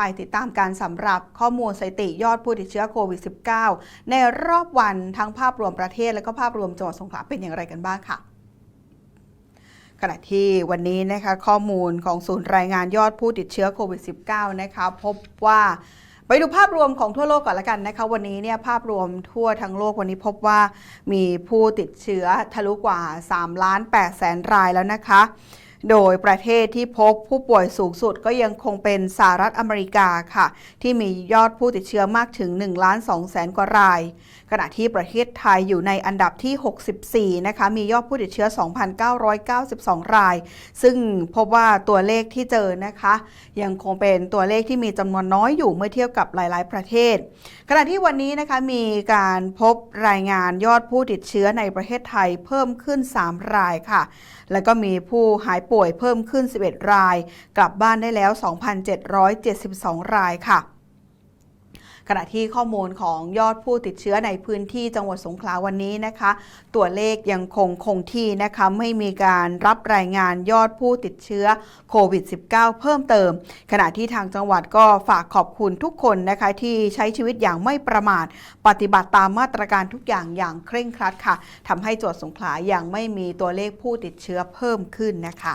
ไปติดตามการสำหรับข้อมูลสถิติยอดผู้ติดเชื้อโควิด -19 ในรอบวันทั้งภาพรวมประเทศและก็ภาพรวมจังหวัดสงขลาเป็นอย่างไรกันบ้างค่ะ ขณะที่วันนี้นะคะข้อมูลของศูนย์รายงานยอดผู้ติดเชื้อโควิด -19 นะคะพบว่าไปดูภาพรวมของทั่วโลกก่อนละกันนะคะวันนี้เนี่ยภาพรวมทั่วทั้งโลกวันนี้พบว่ามีผู้ติดเชื้อทะลุกว่า3ล้าน8แสนรายแล้วนะคะ โดยประเทศที่พบผู้ป่วยสูงสุดก็ยังคงเป็นสหรัฐอเมริกาค่ะ ที่มียอดผู้ติดเชื้อมากถึง1ล้าน2แสนกว่าราย ขณะที่ประเทศไทยอยู่ในอันดับที่ 64 นะคะ มียอดผู้ติดเชื้อ 2,992 ราย ซึ่งพบว่าตัวเลขที่เจอนะคะ ยังคงเป็นตัวเลขที่มีจำนวนน้อยอยู่เมื่อเทียบกับหลาย ๆ ประเทศ ขณะที่วันนี้นะคะมีการพบรายงานยอดผู้ติดเชื้อในประเทศไทยเพิ่มขึ้น 3 รายค่ะ แล้วก็มีผู้หายป่วย่วยเพิ่มขึ้น 11 ราย กลับบ้านได้แล้ว 2,772 รายค่ะ ขณะที่ข้อมูลของยอดผู้ติดเชื้อในพื้นที่จังหวัดสงขลาวันนี้นะคะ ตัวเลขยังคงคงที่นะคะไม่มีการรับรายงานยอดผู้ติดเชื้อโควิด -19 เพิ่มเติม ขณะที่ทางจังหวัดก็ฝากขอบคุณทุกคนนะคะที่ใช้ชีวิตอย่างไม่ประมาท ปฏิบัติตามมาตรการทุกอย่างอย่างเคร่งครัดค่ะทำให้จังหวัดสงขลายังไม่มีตัวเลขผู้ติดเชื้อเพิ่มขึ้นนะคะ